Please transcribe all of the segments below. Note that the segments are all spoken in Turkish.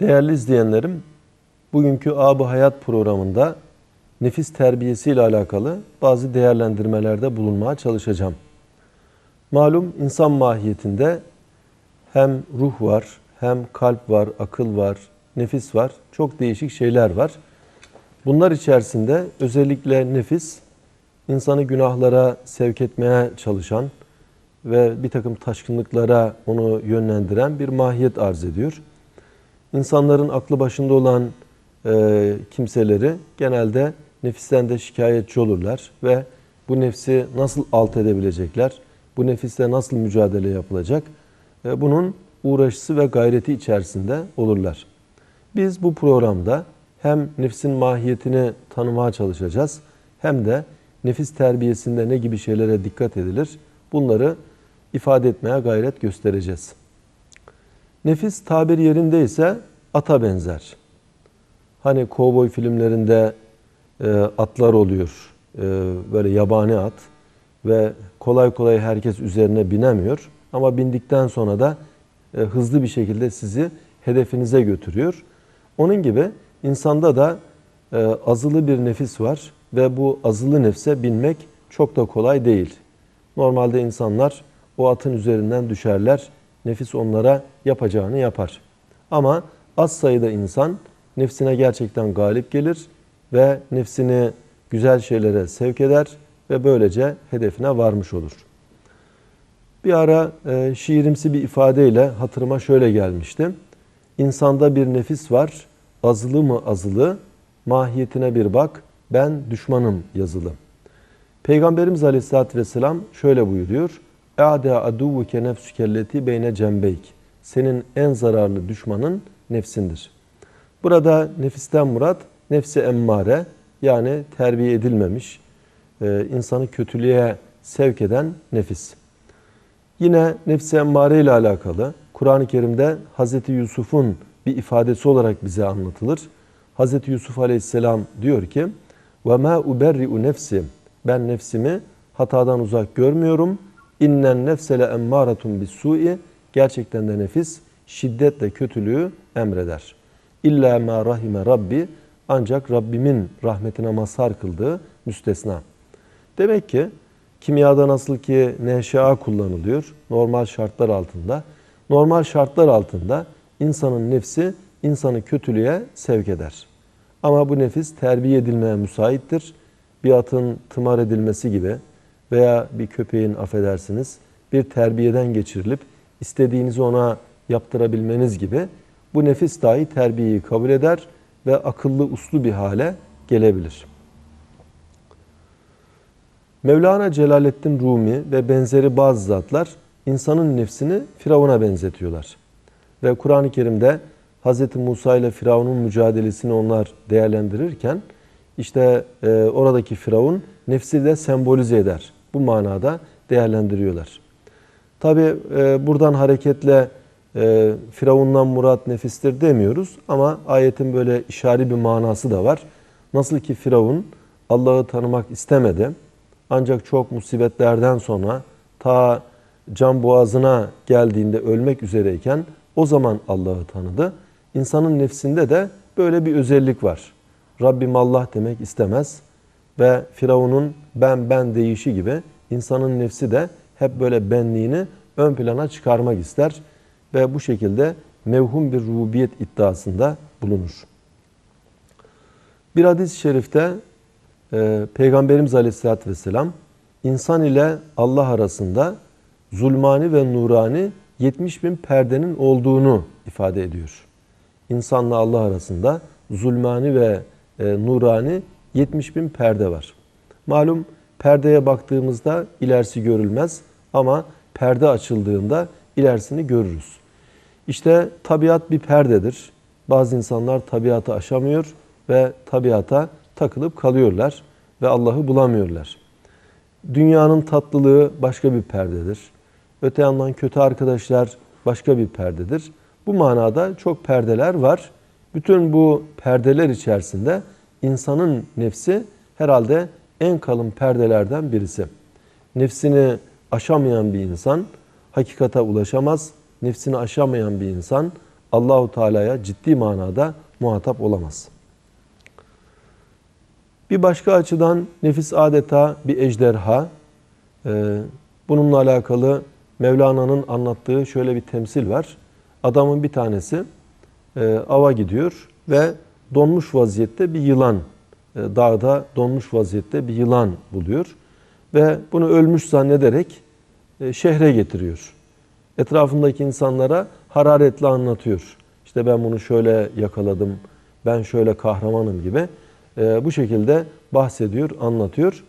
Değerli izleyenlerim, bugünkü Ab-ı Hayat programında nefis terbiyesi ile alakalı bazı değerlendirmelerde bulunmaya çalışacağım. Malum insan mahiyetinde hem ruh var, hem kalp var, akıl var, nefis var. Çok değişik şeyler var. Bunlar içerisinde özellikle nefis insanı günahlara sevk etmeye çalışan ve bir takım taşkınlıklara onu yönlendiren bir mahiyet arz ediyor. İnsanların aklı başında olan e, kimseleri genelde nefisten de şikayetçi olurlar ve bu nefsi nasıl alt edebilecekler, bu nefisle nasıl mücadele yapılacak, e, bunun uğraşısı ve gayreti içerisinde olurlar. Biz bu programda hem nefsin mahiyetini tanımaya çalışacağız hem de nefis terbiyesinde ne gibi şeylere dikkat edilir bunları ifade etmeye gayret göstereceğiz. Nefis tabir yerindeyse ata benzer. Hani kovboy filmlerinde e, atlar oluyor. E, böyle yabani at ve kolay kolay herkes üzerine binemiyor. Ama bindikten sonra da e, hızlı bir şekilde sizi hedefinize götürüyor. Onun gibi insanda da e, azılı bir nefis var ve bu azılı nefse binmek çok da kolay değil. Normalde insanlar o atın üzerinden düşerler. Nefis onlara yapacağını yapar. Ama az sayıda insan nefsine gerçekten galip gelir ve nefsini güzel şeylere sevk eder ve böylece hedefine varmış olur. Bir ara e, şiirimsi bir ifadeyle hatırıma şöyle gelmişti. İnsanda bir nefis var, azılı mı azılı, mahiyetine bir bak, ben düşmanım yazılı. Peygamberimiz Aleyhisselatü Vesselam şöyle buyuruyor. اَعْدَى عَدُوُّكَ نَفْسُكَ الَّتِي beyne cembeyk. Senin en zararlı düşmanın nefsindir. Burada nefisten murat nefsi emmare yani terbiye edilmemiş, e, insanı kötülüğe sevk eden nefis. Yine nefsi emmare ile alakalı Kur'an-ı Kerim'de Hz. Yusuf'un bir ifadesi olarak bize anlatılır. Hz. Yusuf Aleyhisselam diyor ki وَمَا اُبَرِّئُ nefsi Ben nefsimi hatadan uzak görmüyorum. İnnen nefsele emmâretun bis su'i Gerçekten de nefis şiddetle kötülüğü emreder. İlla ma rahime Rabbi ancak Rabbimin rahmetine mazhar kıldığı müstesna. Demek ki kimyada nasıl ki NŞA kullanılıyor normal şartlar altında. Normal şartlar altında insanın nefsi insanı kötülüğe sevk eder. Ama bu nefis terbiye edilmeye müsaittir. Bir atın tımar edilmesi gibi veya bir köpeğin affedersiniz bir terbiyeden geçirilip istediğinizi ona yaptırabilmeniz gibi bu nefis dahi terbiyeyi kabul eder ve akıllı uslu bir hale gelebilir. Mevlana Celaleddin Rumi ve benzeri bazı zatlar insanın nefsini Firavun'a benzetiyorlar. Ve Kur'an-ı Kerim'de Hz. Musa ile Firavun'un mücadelesini onlar değerlendirirken işte e, oradaki Firavun nefsi de sembolize eder. Bu manada değerlendiriyorlar. Tabi e, buradan hareketle e, Firavundan murat nefistir demiyoruz ama ayetin böyle işari bir manası da var. Nasıl ki Firavun Allah'ı tanımak istemedi ancak çok musibetlerden sonra ta can boğazına geldiğinde ölmek üzereyken o zaman Allah'ı tanıdı. İnsanın nefsinde de böyle bir özellik var. Rabbim Allah demek istemez ve Firavun'un ben ben deyişi gibi insanın nefsi de hep böyle benliğini ön plana çıkarmak ister ve bu şekilde mevhum bir rububiyet iddiasında bulunur. Bir hadis-i şerifte e, Peygamberimiz Aleyhisselatü Vesselam insan ile Allah arasında zulmani ve nurani 70 bin perdenin olduğunu ifade ediyor. İnsanla Allah arasında zulmani ve e, nurani 70 bin perde var. Malum perdeye baktığımızda ilerisi görülmez ama perde açıldığında ilerisini görürüz. İşte tabiat bir perdedir. Bazı insanlar tabiatı aşamıyor ve tabiata takılıp kalıyorlar ve Allah'ı bulamıyorlar. Dünyanın tatlılığı başka bir perdedir. Öte yandan kötü arkadaşlar başka bir perdedir. Bu manada çok perdeler var. Bütün bu perdeler içerisinde insanın nefsi herhalde en kalın perdelerden birisi. Nefsini aşamayan bir insan hakikata ulaşamaz. Nefsini aşamayan bir insan Allahu Teala'ya ciddi manada muhatap olamaz. Bir başka açıdan nefis adeta bir ejderha. Ee, bununla alakalı Mevlana'nın anlattığı şöyle bir temsil var. Adamın bir tanesi e, ava gidiyor ve donmuş vaziyette bir yılan, e, dağda donmuş vaziyette bir yılan buluyor. Ve bunu ölmüş zannederek e, şehre getiriyor. Etrafındaki insanlara hararetle anlatıyor. İşte ben bunu şöyle yakaladım, ben şöyle kahramanım gibi e, bu şekilde bahsediyor, anlatıyor.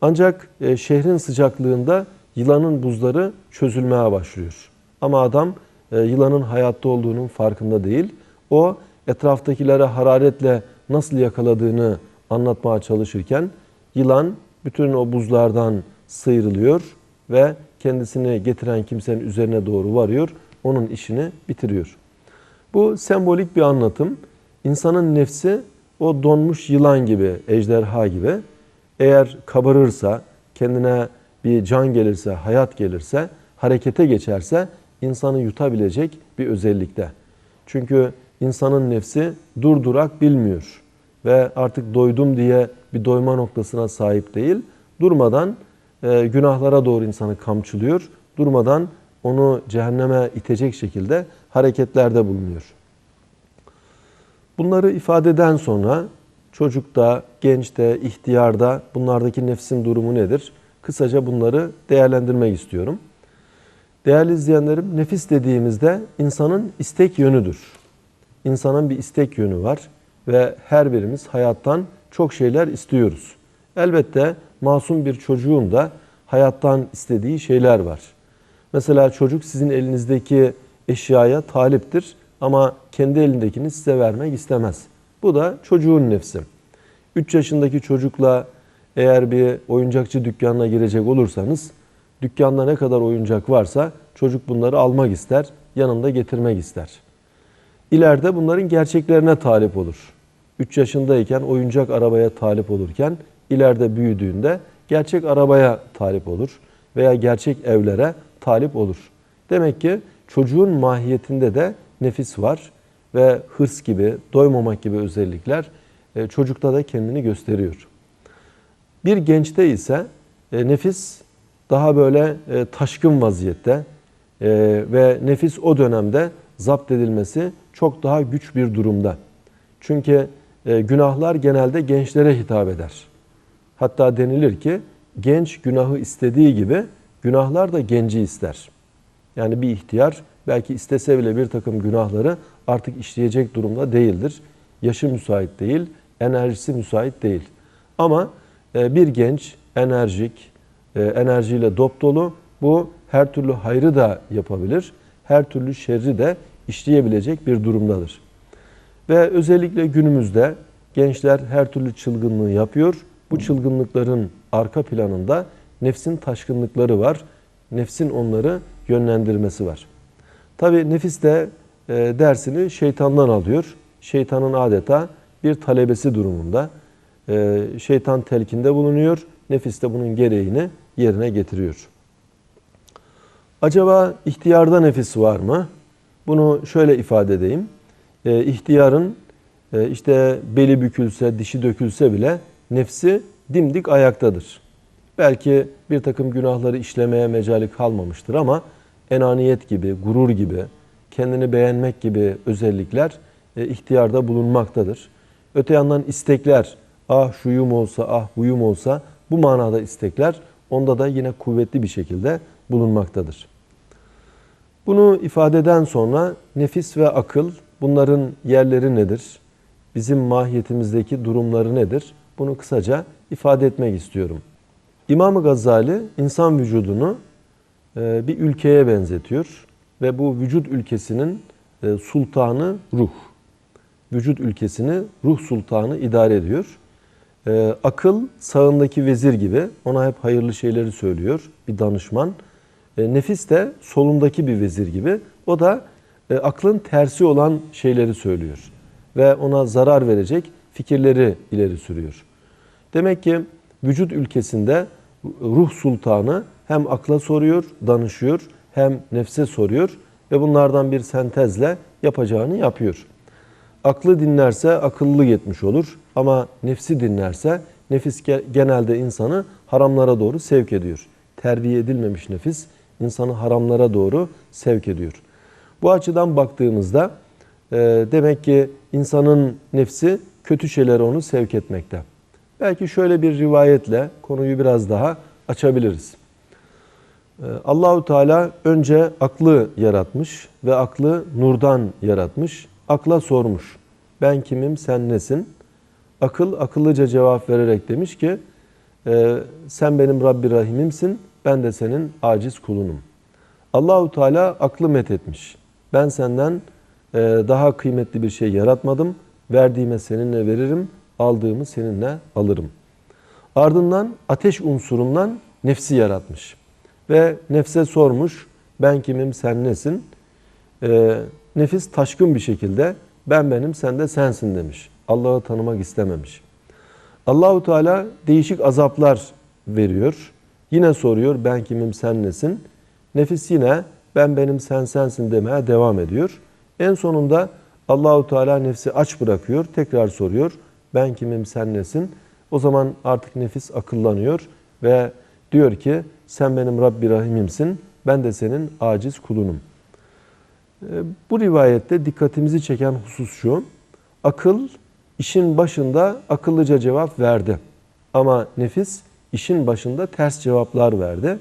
Ancak şehrin sıcaklığında yılanın buzları çözülmeye başlıyor. Ama adam yılanın hayatta olduğunun farkında değil. O etraftakilere hararetle nasıl yakaladığını anlatmaya çalışırken yılan bütün o buzlardan sıyrılıyor ve kendisini getiren kimsenin üzerine doğru varıyor. Onun işini bitiriyor. Bu sembolik bir anlatım. İnsanın nefsi o donmuş yılan gibi, ejderha gibi eğer kabarırsa, kendine bir can gelirse, hayat gelirse, harekete geçerse insanı yutabilecek bir özellikte. Çünkü insanın nefsi durdurak bilmiyor ve artık doydum diye bir doyma noktasına sahip değil. Durmadan e, günahlara doğru insanı kamçılıyor. Durmadan onu cehenneme itecek şekilde hareketlerde bulunuyor. Bunları ifadeden sonra çocukta, gençte, ihtiyarda bunlardaki nefsin durumu nedir? Kısaca bunları değerlendirmek istiyorum. Değerli izleyenlerim, nefis dediğimizde insanın istek yönüdür. İnsanın bir istek yönü var ve her birimiz hayattan çok şeyler istiyoruz. Elbette masum bir çocuğun da hayattan istediği şeyler var. Mesela çocuk sizin elinizdeki eşyaya taliptir ama kendi elindekini size vermek istemez. Bu da çocuğun nefsi. 3 yaşındaki çocukla eğer bir oyuncakçı dükkanına girecek olursanız dükkanda ne kadar oyuncak varsa çocuk bunları almak ister, yanında getirmek ister. İleride bunların gerçeklerine talip olur. 3 yaşındayken oyuncak arabaya talip olurken ileride büyüdüğünde gerçek arabaya talip olur veya gerçek evlere talip olur. Demek ki çocuğun mahiyetinde de nefis var ve hırs gibi, doymamak gibi özellikler e, çocukta da kendini gösteriyor. Bir gençte ise e, nefis daha böyle e, taşkın vaziyette ve nefis o dönemde zapt edilmesi çok daha güç bir durumda. Çünkü günahlar genelde gençlere hitap eder. Hatta denilir ki genç günahı istediği gibi günahlar da genci ister. Yani bir ihtiyar belki istese bile bir takım günahları artık işleyecek durumda değildir. Yaşı müsait değil, enerjisi müsait değil. Ama e, bir genç enerjik, e, enerjiyle dop dolu bu her türlü hayrı da yapabilir, her türlü şerri de işleyebilecek bir durumdadır. Ve özellikle günümüzde gençler her türlü çılgınlığı yapıyor. Bu çılgınlıkların arka planında nefsin taşkınlıkları var. Nefsin onları yönlendirmesi var. Tabi nefis de e, dersini şeytandan alıyor. Şeytanın adeta bir talebesi durumunda. E, şeytan telkinde bulunuyor. Nefis de bunun gereğini yerine getiriyor. Acaba ihtiyarda nefis var mı? Bunu şöyle ifade edeyim. E, ihtiyarın e, işte beli bükülse, dişi dökülse bile nefsi dimdik ayaktadır. Belki bir takım günahları işlemeye mecali kalmamıştır ama enaniyet gibi, gurur gibi, kendini beğenmek gibi özellikler e, ihtiyarda bulunmaktadır. Öte yandan istekler, ah şuyum olsa, ah buyum olsa bu manada istekler onda da yine kuvvetli bir şekilde bulunmaktadır. Bunu ifadeden sonra nefis ve akıl bunların yerleri nedir? Bizim mahiyetimizdeki durumları nedir? Bunu kısaca ifade etmek istiyorum. İmam Gazali insan vücudunu e, bir ülkeye benzetiyor ve bu vücut ülkesinin e, sultanı ruh. Vücut ülkesini ruh sultanı idare ediyor. E, akıl sağındaki vezir gibi ona hep hayırlı şeyleri söylüyor bir danışman. Nefis de solundaki bir vezir gibi o da aklın tersi olan şeyleri söylüyor. Ve ona zarar verecek fikirleri ileri sürüyor. Demek ki vücut ülkesinde ruh sultanı hem akla soruyor, danışıyor hem nefse soruyor ve bunlardan bir sentezle yapacağını yapıyor. Aklı dinlerse akıllı yetmiş olur ama nefsi dinlerse nefis genelde insanı haramlara doğru sevk ediyor. Terbiye edilmemiş nefis insanı haramlara doğru sevk ediyor. Bu açıdan baktığımızda e, demek ki insanın nefsi kötü şeylere onu sevk etmekte. Belki şöyle bir rivayetle konuyu biraz daha açabiliriz. E, Allahu Teala önce aklı yaratmış ve aklı nurdan yaratmış. Akla sormuş. Ben kimim, sen nesin? Akıl akıllıca cevap vererek demiş ki e, sen benim Rabbi Rahim'imsin, ben de senin aciz kulunum. Allahu Teala aklı methetmiş. Ben senden e, daha kıymetli bir şey yaratmadım. Verdiğime seninle veririm, aldığımı seninle alırım. Ardından ateş unsurundan nefsi yaratmış. Ve nefse sormuş, ben kimim, sen nesin? E, nefis taşkın bir şekilde, ben benim, sen de sensin demiş. Allah'ı tanımak istememiş. Allahu Teala değişik azaplar veriyor. Yine soruyor, ben kimim, sen nesin? Nefis yine ben benim sen sensin demeye devam ediyor. En sonunda Allahu Teala nefsi aç bırakıyor. Tekrar soruyor. Ben kimim sen nesin? O zaman artık nefis akıllanıyor ve diyor ki sen benim Rabbi Rahim'imsin. Ben de senin aciz kulunum. Ee, bu rivayette dikkatimizi çeken husus şu. Akıl işin başında akıllıca cevap verdi. Ama nefis işin başında ters cevaplar verdi.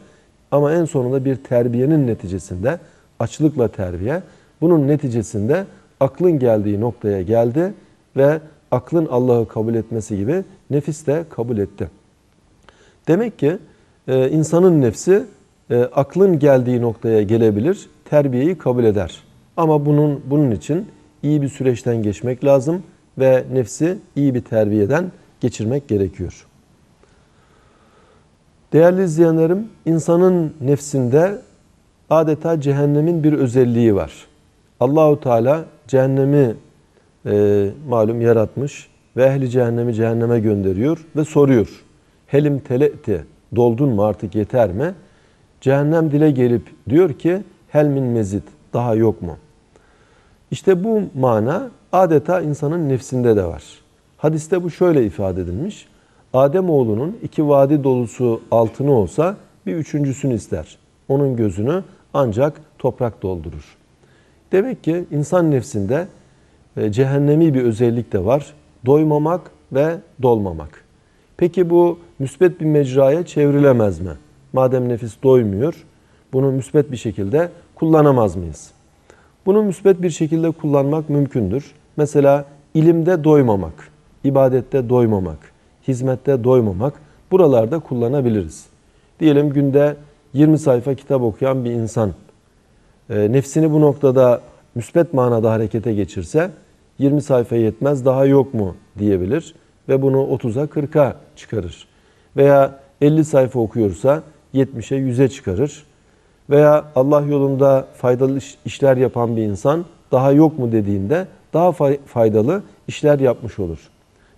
Ama en sonunda bir terbiyenin neticesinde, açlıkla terbiye, bunun neticesinde aklın geldiği noktaya geldi ve aklın Allah'ı kabul etmesi gibi nefis de kabul etti. Demek ki e, insanın nefsi e, aklın geldiği noktaya gelebilir, terbiyeyi kabul eder. Ama bunun bunun için iyi bir süreçten geçmek lazım ve nefsi iyi bir terbiyeden geçirmek gerekiyor. Değerli izleyenlerim, insanın nefsinde adeta cehennemin bir özelliği var. Allahu Teala cehennemi e, malum yaratmış ve ehli cehennemi cehenneme gönderiyor ve soruyor. Helim tele'ti, doldun mu artık yeter mi? Cehennem dile gelip diyor ki helmin mezit, daha yok mu? İşte bu mana adeta insanın nefsinde de var. Hadiste bu şöyle ifade edilmiş. Adem oğlunun iki vadi dolusu altını olsa bir üçüncüsünü ister. Onun gözünü ancak toprak doldurur. Demek ki insan nefsinde e, cehennemi bir özellik de var. Doymamak ve dolmamak. Peki bu müsbet bir mecraya çevrilemez mi? Madem nefis doymuyor, bunu müsbet bir şekilde kullanamaz mıyız? Bunu müsbet bir şekilde kullanmak mümkündür. Mesela ilimde doymamak, ibadette doymamak, hizmette doymamak buralarda kullanabiliriz. Diyelim günde 20 sayfa kitap okuyan bir insan e, nefsini bu noktada müsbet manada harekete geçirse 20 sayfa yetmez daha yok mu diyebilir ve bunu 30'a 40'a çıkarır. Veya 50 sayfa okuyorsa 70'e 100'e çıkarır. Veya Allah yolunda faydalı işler yapan bir insan daha yok mu dediğinde daha faydalı işler yapmış olur.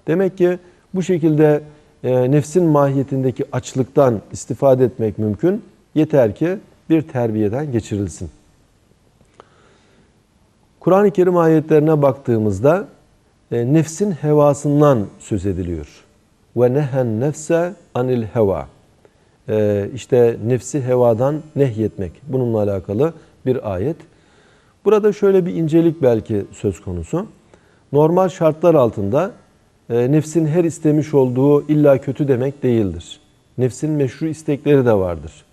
Demek ki bu şekilde e, nefsin mahiyetindeki açlıktan istifade etmek mümkün. Yeter ki bir terbiyeden geçirilsin. Kur'an-ı Kerim ayetlerine baktığımızda e, nefsin hevasından söz ediliyor. Ve nehen nefse anil heva. E, işte nefsi hevadan nehyetmek. Bununla alakalı bir ayet. Burada şöyle bir incelik belki söz konusu. Normal şartlar altında nefsin her istemiş olduğu illa kötü demek değildir. Nefsin meşru istekleri de vardır.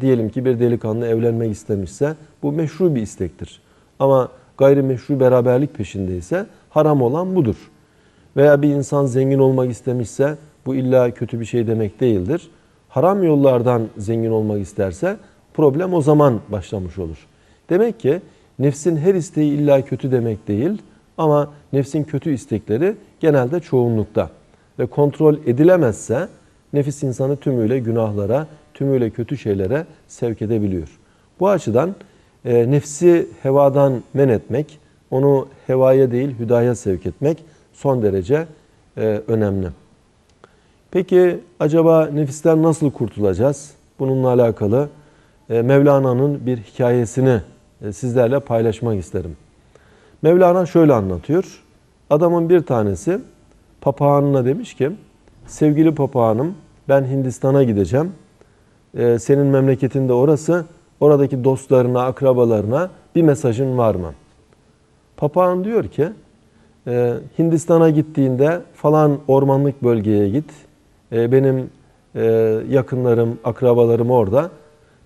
Diyelim ki bir delikanlı evlenmek istemişse bu meşru bir istektir. Ama gayrimeşru beraberlik peşindeyse haram olan budur. Veya bir insan zengin olmak istemişse bu illa kötü bir şey demek değildir. Haram yollardan zengin olmak isterse problem o zaman başlamış olur. Demek ki nefsin her isteği illa kötü demek değil ama nefsin kötü istekleri genelde çoğunlukta. Ve kontrol edilemezse nefis insanı tümüyle günahlara, tümüyle kötü şeylere sevk edebiliyor. Bu açıdan e, nefsi hevadan men etmek, onu hevaya değil hüdaya sevk etmek son derece e, önemli. Peki acaba nefisten nasıl kurtulacağız? Bununla alakalı e, Mevlana'nın bir hikayesini e, sizlerle paylaşmak isterim. Mevlana şöyle anlatıyor. Adamın bir tanesi papağanına demiş ki sevgili papağanım ben Hindistan'a gideceğim. Ee, senin memleketinde orası. Oradaki dostlarına, akrabalarına bir mesajın var mı? Papağan diyor ki e, Hindistan'a gittiğinde falan ormanlık bölgeye git. E, benim e, yakınlarım, akrabalarım orada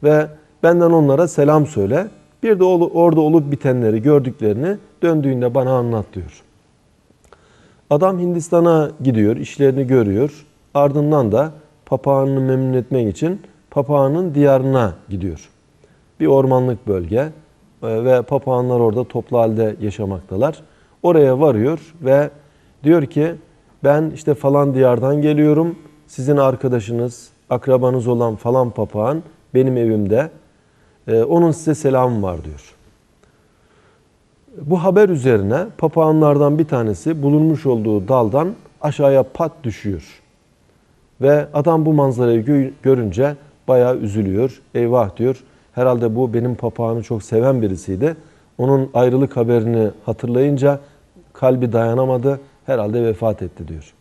ve benden onlara selam söyle. Bir de orada olup bitenleri, gördüklerini döndüğünde bana anlat diyor. Adam Hindistan'a gidiyor, işlerini görüyor. Ardından da papağanını memnun etmek için papağanın diyarına gidiyor. Bir ormanlık bölge e, ve papağanlar orada toplu halde yaşamaktalar. Oraya varıyor ve diyor ki ben işte falan diyardan geliyorum. Sizin arkadaşınız, akrabanız olan falan papağan benim evimde. E, Onun size selamı var diyor. Bu haber üzerine papağanlardan bir tanesi bulunmuş olduğu daldan aşağıya pat düşüyor. Ve adam bu manzarayı gö- görünce bayağı üzülüyor. Eyvah diyor. Herhalde bu benim papağanı çok seven birisiydi. Onun ayrılık haberini hatırlayınca kalbi dayanamadı. Herhalde vefat etti diyor.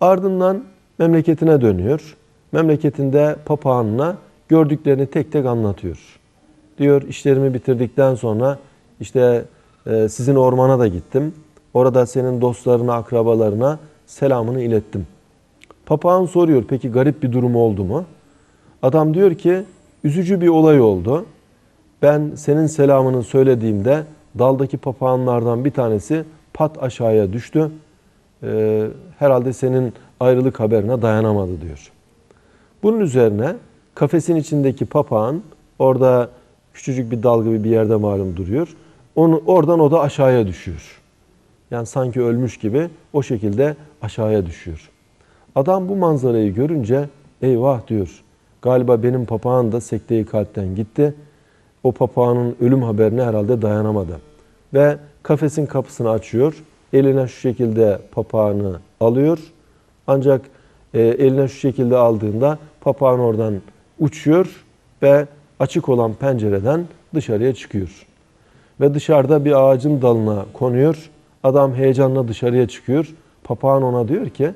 Ardından memleketine dönüyor. Memleketinde papağanına gördüklerini tek tek anlatıyor. Diyor işlerimi bitirdikten sonra işte e, sizin ormana da gittim. Orada senin dostlarına, akrabalarına selamını ilettim. Papağan soruyor peki garip bir durum oldu mu? Adam diyor ki üzücü bir olay oldu. Ben senin selamını söylediğimde daldaki papağanlardan bir tanesi pat aşağıya düştü. Ee, herhalde senin ayrılık haberine dayanamadı diyor. Bunun üzerine kafesin içindeki papağan orada küçücük bir dal gibi bir yerde malum duruyor. Onu oradan o da aşağıya düşüyor. Yani sanki ölmüş gibi o şekilde aşağıya düşüyor. Adam bu manzarayı görünce eyvah diyor. Galiba benim papağan da sekteyi kalpten gitti. O papağanın ölüm haberine herhalde dayanamadı. Ve kafesin kapısını açıyor. Eline şu şekilde papağanı alıyor. Ancak e, eline şu şekilde aldığında papağan oradan uçuyor ve açık olan pencereden dışarıya çıkıyor. Ve dışarıda bir ağacın dalına konuyor. Adam heyecanla dışarıya çıkıyor. Papağan ona diyor ki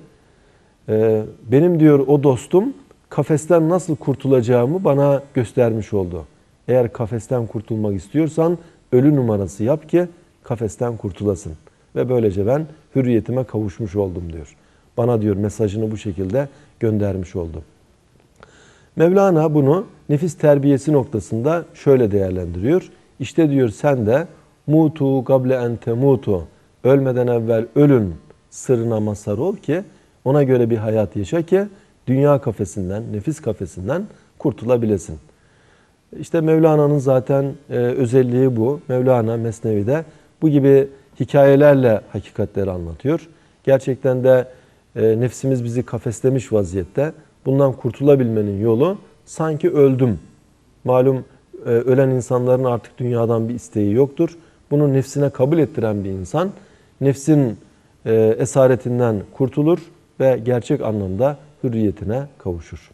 ee, benim diyor o dostum kafesten nasıl kurtulacağımı bana göstermiş oldu. Eğer kafesten kurtulmak istiyorsan ölü numarası yap ki kafesten kurtulasın. Ve böylece ben hürriyetime kavuşmuş oldum diyor. Bana diyor mesajını bu şekilde göndermiş oldu. Mevlana bunu nefis terbiyesi noktasında şöyle değerlendiriyor. İşte diyor sen de mutu gable en temutu ölmeden evvel ölün sırrına mazhar ol ki ona göre bir hayat yaşa ki dünya kafesinden, nefis kafesinden kurtulabilesin. İşte Mevlana'nın zaten e, özelliği bu. Mevlana Mesnevi'de bu gibi hikayelerle hakikatleri anlatıyor. Gerçekten de e, nefsimiz bizi kafeslemiş vaziyette. Bundan kurtulabilmenin yolu sanki öldüm. Malum e, ölen insanların artık dünyadan bir isteği yoktur. Bunu nefsine kabul ettiren bir insan nefsin e, esaretinden kurtulur ve gerçek anlamda hürriyetine kavuşur.